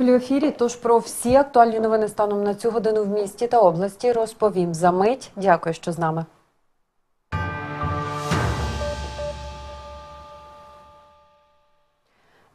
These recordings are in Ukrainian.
У ефірі. Тож про всі актуальні новини станом на цю годину в місті та області розповім за мить. Дякую, що з нами.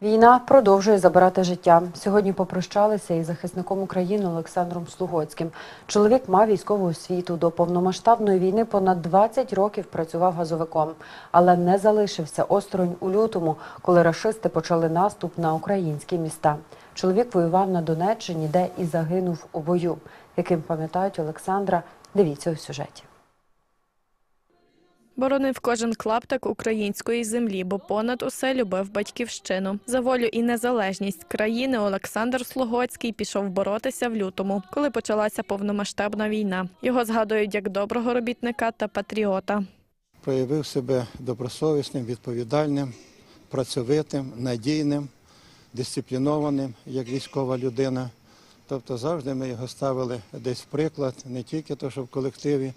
Війна продовжує забирати життя. Сьогодні попрощалися із захисником України Олександром Слугоцьким. Чоловік мав військову освіту. До повномасштабної війни понад 20 років працював газовиком, але не залишився осторонь у лютому, коли рашисти почали наступ на українські міста. Чоловік воював на Донеччині, де і загинув у бою. Яким пам'ятають Олександра, дивіться у сюжеті. Боронив кожен клаптик української землі, бо понад усе любив батьківщину. За волю і незалежність країни Олександр Слугоцький пішов боротися в лютому, коли почалася повномасштабна війна. Його згадують як доброго робітника та патріота. проявив себе добросовісним, відповідальним, працьовитим, надійним, дисциплінованим як військова людина. Тобто завжди ми його ставили десь в приклад, не тільки то, що в колективі,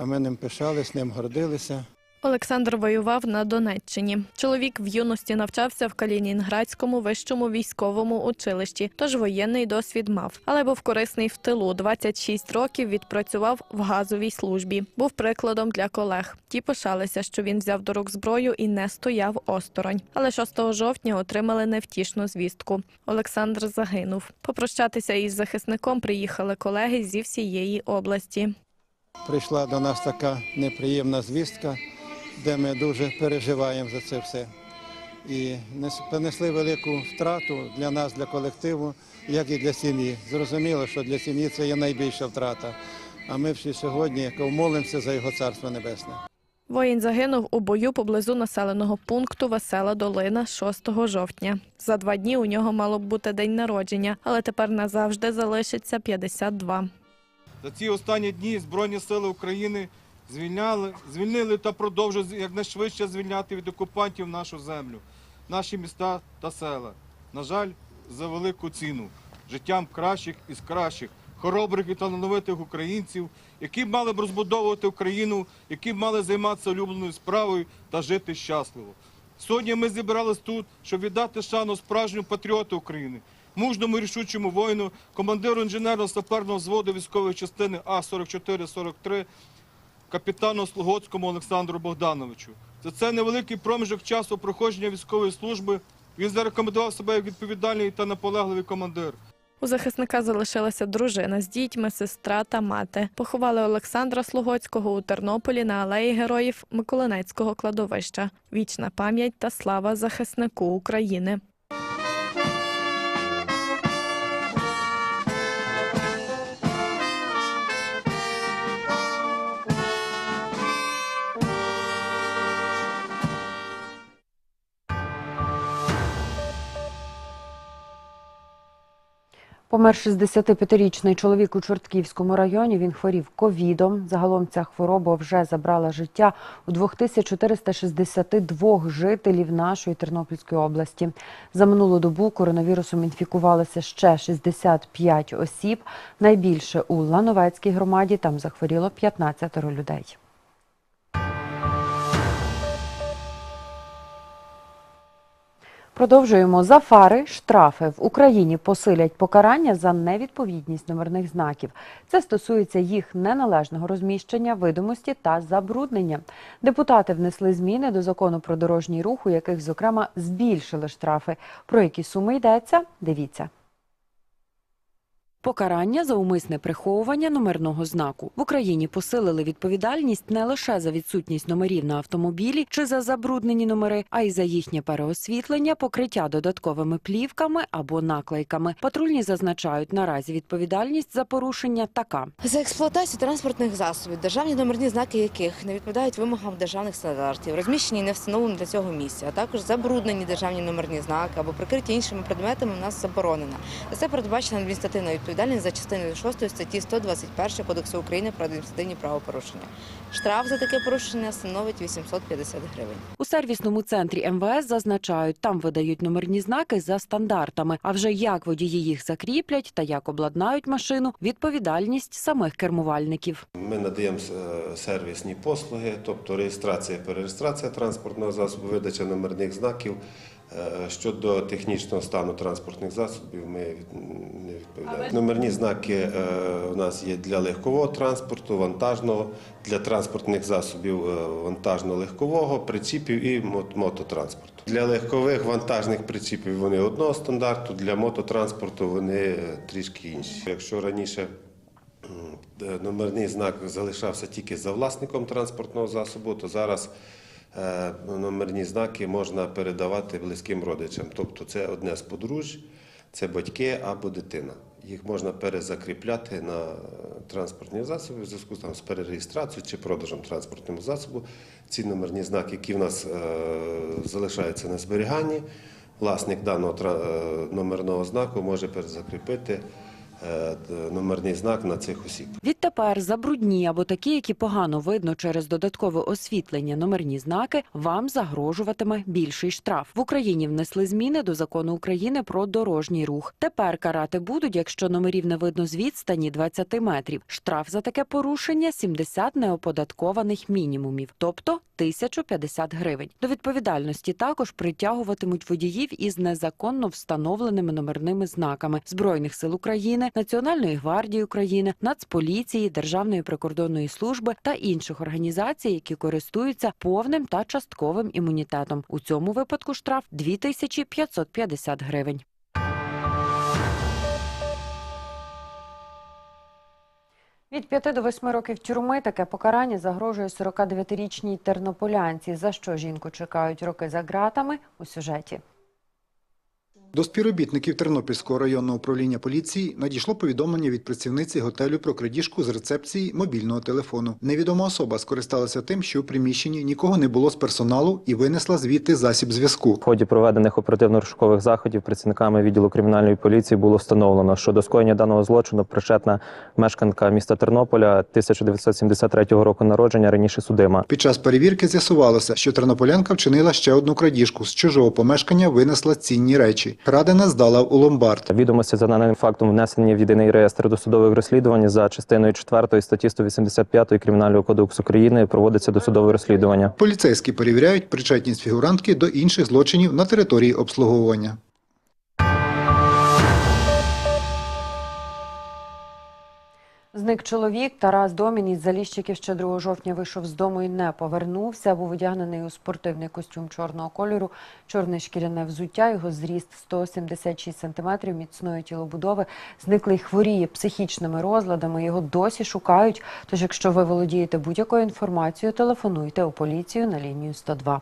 а ми ним пишались, ним гордилися. Олександр воював на Донеччині. Чоловік в юності навчався в Калінінградському вищому військовому училищі, тож воєнний досвід мав, але був корисний в тилу. 26 років відпрацював в газовій службі. Був прикладом для колег. Ті пишалися, що він взяв до рук зброю і не стояв осторонь. Але 6 жовтня отримали невтішну звістку. Олександр загинув. Попрощатися із захисником приїхали колеги зі всієї області. Прийшла до нас така неприємна звістка, де ми дуже переживаємо за це все. І нес- понесли велику втрату для нас, для колективу, як і для сім'ї. Зрозуміло, що для сім'ї це є найбільша втрата. А ми всі сьогодні молимося за його царство небесне. Воїн загинув у бою поблизу населеного пункту Весела Долина 6 жовтня. За два дні у нього мало б бути день народження, але тепер назавжди залишиться 52. За ці останні дні Збройні сили України звільняли, звільнили та продовжують якнайшвидше звільняти від окупантів нашу землю, наші міста та села. На жаль, за велику ціну життям кращих із кращих, хоробрих і талановитих українців, які мали б розбудовувати Україну, які мали займатися улюбленою справою та жити щасливо. Сьогодні ми зібрались тут, щоб віддати шану справжньому патріоту України, мужному рішучому воїну, командиру інженерно-саперного взводу військової частини А-44-43, капітану Слугоцькому Олександру Богдановичу. За це невеликий проміжок часу проходження військової служби він зарекомендував себе як відповідальний та наполегливий командир. У захисника залишилася дружина з дітьми, сестра та мати. Поховали Олександра Слугоцького у Тернополі на алеї героїв Миколинецького кладовища. Вічна пам'ять та слава захиснику України. Помер 65-річний чоловік у Чортківському районі. Він хворів ковідом. Загалом ця хвороба вже забрала життя у 2462 жителів нашої Тернопільської області. За минулу добу коронавірусом інфікувалися ще 65 осіб. Найбільше у Лановецькій громаді там захворіло 15 людей. Продовжуємо за фари. Штрафи в Україні посилять покарання за невідповідність номерних знаків. Це стосується їх неналежного розміщення, видимості та забруднення. Депутати внесли зміни до закону про дорожній рух, у яких, зокрема, збільшили штрафи. Про які суми йдеться? Дивіться. Покарання за умисне приховування номерного знаку в Україні посилили відповідальність не лише за відсутність номерів на автомобілі чи за забруднені номери, а й за їхнє переосвітлення, покриття додатковими плівками або наклейками. Патрульні зазначають, наразі відповідальність за порушення така. За експлуатацію транспортних засобів, державні номерні знаки яких не відповідають вимогам державних стандартів, розміщені не встановлені для цього місця, а також забруднені державні номерні знаки або прикриті іншими предметами, у нас заборонена. Це передбачена адміністративна відповідальність за частиною 6 статті 121 Кодексу України про адміністративні правопорушення. Штраф за таке порушення становить 850 гривень. У сервісному центрі МВС зазначають, там видають номерні знаки за стандартами. А вже як водії їх закріплять та як обладнають машину, відповідальність самих кермувальників. Ми надаємо е, сервісні послуги, тобто реєстрація, перереєстрація транспортного засобу, видача номерних знаків, Щодо технічного стану транспортних засобів, ми не відповідаємо. Номерні знаки е, у нас є для легкового транспорту, вантажного, для транспортних засобів е, вантажно-легкового, приціпів і мототранспорту. Для легкових вантажних приціпів вони одного стандарту, для мототранспорту вони е, трішки інші. Якщо раніше е, Номерний знак залишався тільки за власником транспортного засобу, то зараз е, номерні знаки можна передавати близьким родичам. Тобто це одне з подружжя, це батьки або дитина. Їх можна перезакріпляти на е, транспортні засоби в зв'язку з перереєстрацією чи продажем транспортного засобу. Ці номерні знаки, які в нас е, залишаються на зберіганні, власник даного е, номерного знаку може перезакріпити е, номерний знак на цих осіб. Відтепер забрудні або такі, які погано видно через додаткове освітлення номерні знаки, вам загрожуватиме більший штраф. В Україні внесли зміни до закону України про дорожній рух. Тепер карати будуть, якщо номерів не видно з відстані 20 метрів. Штраф за таке порушення 70 неоподаткованих мінімумів, тобто 1050 гривень. До відповідальності також притягуватимуть водіїв із незаконно встановленими номерними знаками Збройних сил України, Національної гвардії України, Нацполіції, Державної прикордонної служби та інших організацій, які користуються повним та частковим імунітетом. У цьому випадку штраф 2550 гривень. Від 5 до 8 років тюрми таке покарання загрожує 49-річній тернополянці. За що жінку чекають роки за ґратами у сюжеті. До співробітників Тернопільського районного управління поліції надійшло повідомлення від працівниці готелю про крадіжку з рецепції мобільного телефону. Невідома особа скористалася тим, що у приміщенні нікого не було з персоналу і винесла звідти засіб зв'язку. В ході проведених оперативно-розшукових заходів працівниками відділу кримінальної поліції було встановлено, що до скоєння даного злочину причетна мешканка міста Тернополя 1973 року народження, раніше судима. Під час перевірки з'ясувалося, що тернополянка вчинила ще одну крадіжку. З чужого помешкання винесла цінні речі. Крадене здала у ломбард. Відомості за даним фактом внесені в єдиний реєстр досудових розслідувань за частиною 4 статті 185 Кримінального кодексу України проводиться досудове розслідування. Поліцейські перевіряють причетність фігурантки до інших злочинів на території обслуговування. Зник чоловік Тарас Домін із Заліщиків ще 2 жовтня вийшов з дому і не повернувся. Був одягнений у спортивний костюм чорного кольору, чорне шкіряне взуття, його зріст 176 см, міцної тілобудови. Зниклий хворіє психічними розладами, його досі шукають. Тож, якщо ви володієте будь-якою інформацією, телефонуйте у поліцію на лінію 102.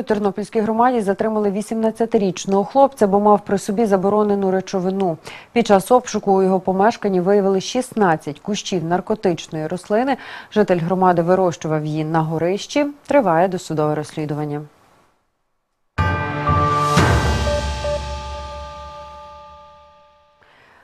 У Тернопільській громаді затримали 18-річного хлопця, бо мав при собі заборонену речовину. Під час обшуку у його помешканні виявили 16 кущів наркотичної рослини. Житель громади вирощував її на горищі. Триває досудове розслідування.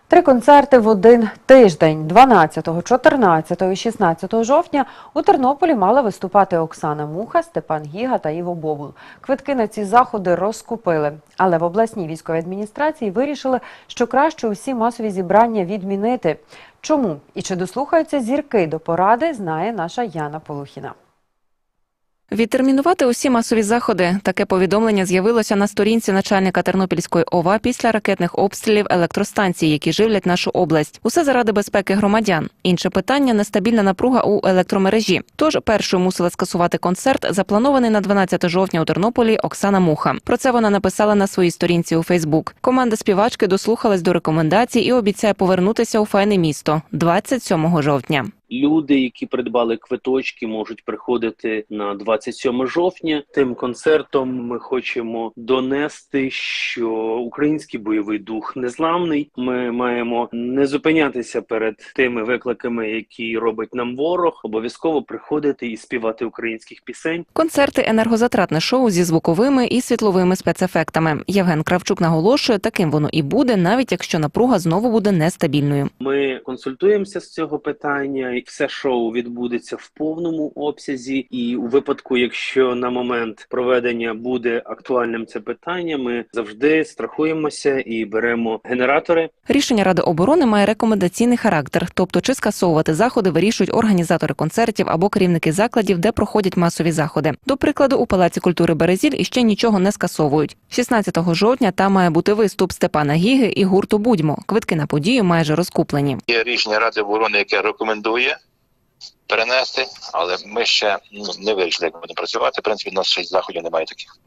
Три концерти в один тиждень 12, 14 і 16 жовтня у Тернополі мала виступати Оксана Муха, Степан Гіга та Іво Бобул. Квитки на ці заходи розкупили. Але в обласній військовій адміністрації вирішили, що краще усі масові зібрання відмінити. Чому і чи дослухаються зірки до поради, знає наша Яна Полухіна. Відтермінувати усі масові заходи. Таке повідомлення з'явилося на сторінці начальника Тернопільської ОВА після ракетних обстрілів електростанцій, які живлять нашу область. Усе заради безпеки громадян. Інше питання нестабільна напруга у електромережі. Тож першою мусила скасувати концерт, запланований на 12 жовтня у Тернополі Оксана Муха. Про це вона написала на своїй сторінці у Фейсбук. Команда співачки дослухалась до рекомендацій і обіцяє повернутися у файне місто 27 жовтня. Люди, які придбали квиточки, можуть приходити на 27 жовтня. Тим концертом ми хочемо донести, що український бойовий дух незламний. Ми маємо не зупинятися перед тими викликами, які робить нам ворог. Обов'язково приходити і співати українських пісень. Концерти енергозатратне шоу зі звуковими і світловими спецефектами. Євген Кравчук наголошує, таким воно і буде, навіть якщо напруга знову буде нестабільною. Ми консультуємося з цього питання все шоу відбудеться в повному обсязі. І у випадку, якщо на момент проведення буде актуальним це питання, ми завжди страхуємося і беремо генератори. Рішення Ради оборони має рекомендаційний характер, тобто чи скасовувати заходи вирішують організатори концертів або керівники закладів, де проходять масові заходи. До прикладу, у Палаці культури Березіль іще нічого не скасовують. 16 жовтня там має бути виступ Степана Гіги і гурту Будьмо. Квитки на подію майже розкуплені. Є рішення Ради оборони, яке рекомендує перенести, але ми ще ну, не вирішили, як будемо працювати. В принципі, у нас ще й заходів немає таких.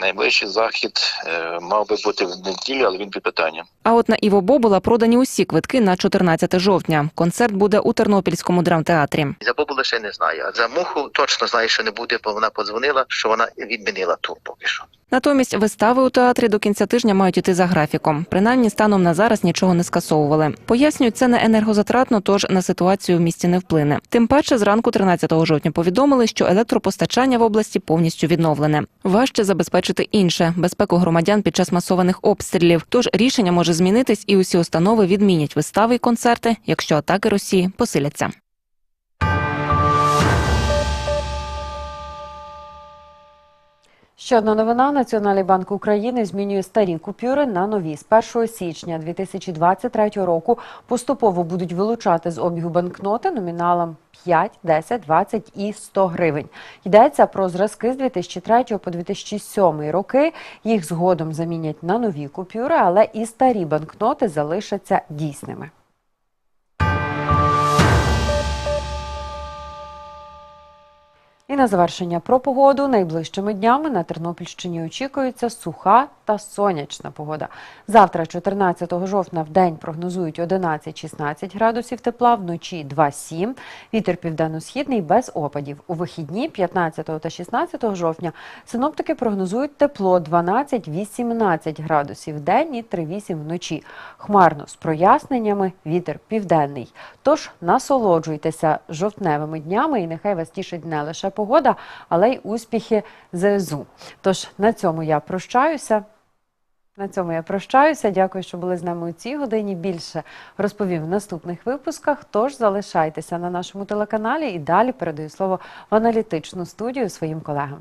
Найближчий захід е, мав би бути в неділю, але він під питанням. А от на Іво Бобула продані усі квитки на 14 жовтня. Концерт буде у Тернопільському драмтеатрі. За Бобула ще не знаю. А за муху точно знаю, що не буде, бо вона подзвонила, що вона відмінила тур поки що. Натомість вистави у театрі до кінця тижня мають іти за графіком. Принаймні, станом на зараз нічого не скасовували. Пояснюють, це не енергозатратно, тож на ситуацію в місті не вплине. Тим паче, зранку 13 жовтня повідомили, що електропостачання в області повністю відновлене. Важче забезпечити інше безпеку громадян під час масованих обстрілів. Тож рішення може змінитись, і усі установи відмінять вистави й концерти, якщо атаки Росії посиляться. Ще одна новина. Національний банк України змінює старі купюри на нові. З 1 січня 2023 року поступово будуть вилучати з обігу банкноти номіналом 5, 10, 20 і 100 гривень. Йдеться про зразки з 2003 по 2007 роки. Їх згодом замінять на нові купюри, але і старі банкноти залишаться дійсними. На завершення про погоду. Найближчими днями на Тернопільщині очікується суха та сонячна погода. Завтра, 14 жовтня, в день прогнозують 11-16 градусів тепла, вночі 2-7. Вітер південно-східний без опадів. У вихідні 15 та 16 жовтня синоптики прогнозують тепло 12-18 градусів в день і 3-8 вночі. Хмарно з проясненнями, вітер південний. Тож насолоджуйтеся жовтневими днями і нехай вас тішить не лише погода, але й успіхи ЗСУ. Тож на цьому я прощаюся. На цьому я прощаюся. Дякую, що були з нами у цій годині. Більше розповім в наступних випусках. Тож залишайтеся на нашому телеканалі і далі передаю слово в аналітичну студію своїм колегам.